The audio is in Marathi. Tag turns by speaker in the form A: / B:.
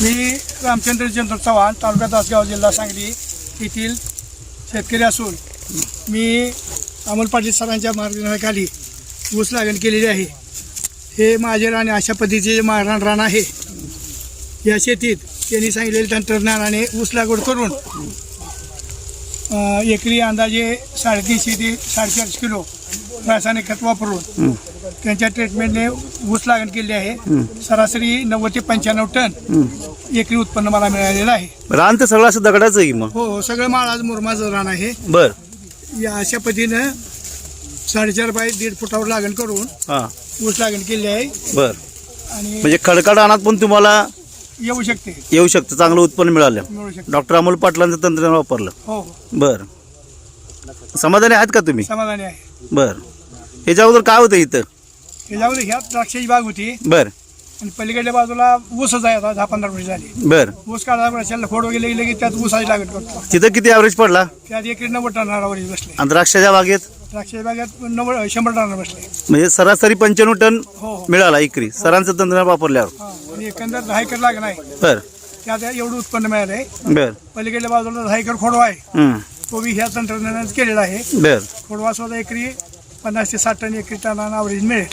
A: मी रामचंद्र चंद्र चव्हाण तालुका तासगाव जिल्हा सांगली येथील शेतकरी असून मी अमोल पाटील सरांच्या मार्गदर्शनाखाली ऊस लागण केलेली आहे. हे माझे रान अशा पद्धतीचे मारण रान आहे. या शेतीत त्यांनी सांगितलेले तंत्रज्ञानाने ऊस लागवड करून एकरी अंदाजे साडेतीनशे ते साडेचारशे किलो रासायनिक खत वापरून त्यांच्या ट्रीटमेंटने ऊस लागण केली आहे. सरासरी नव्वद ते पंच्याण्णव टन एकरी उत्पन्न मला मिळालेलं आहे.
B: रान तर सगळं असं दगडाचं आहे की मग?
A: हो हो सगळं माळाज मुरमाचं रान आहे.
B: बर.
A: या अशा पद्धतीनं साडेचार बाय दीड फुटावर लागण करून
B: हां.
A: ऊस लागण केली आहे.
B: बर.
A: आणि
B: म्हणजे खडखड रानात पण तुम्हाला
A: येऊ शकते.
B: येऊ शकतं चांगलं उत्पन्न मिळालं.
A: मिळू शकते.
B: डॉक्टर अमोल पाटलांचं तंत्रज्ञान वापरलं.
A: हो हो.
B: बर. समाधानी आहेत का तुम्ही?
A: समाधानी आहे.
B: बर. ह्याच्या अगोदर काय होतं इथं?
A: त्याच्यावर ह्या द्राक्षाची बाग होती.
B: बर.
A: आणि पलीकडल्या बाजूला ऊसच आहे आता दहा पंधरा वर्ष झाली.
B: बर.
A: ऊस काढा वर्षाला खोड वगैरे गेले की त्यात ऊसाची लागण करतो
B: तिथं किती ॲव्हरेज पडला?
A: त्यात एकरी नव्वद टनावर बसले.
B: आणि द्राक्षाच्या बागेत?
A: द्राक्षाच्या बागेत नव्वद शंभर टनावर बसले.
B: म्हणजे सरासरी पंच्याण्णव टन
A: हो हो.
B: मिळाला एकरी. सरांचं तंत्रज्ञान वापरल्यावर.
A: हा. आणि एकंदर दहा एकर लागण आहे
B: बर.
A: त्यात एवढं उत्पन्न मिळालं आहे
B: बर.
A: पलीकडल्या बाजूला दहा एकर खोडवा आहे. तो बी ह्या तंत्रज्ञानाने केलेला आहे.
B: बर.
A: खोडवा सुद्धा एकरी पन्नास ते साठ टन एकरी टनानं ॲव्हरेज मिळेल.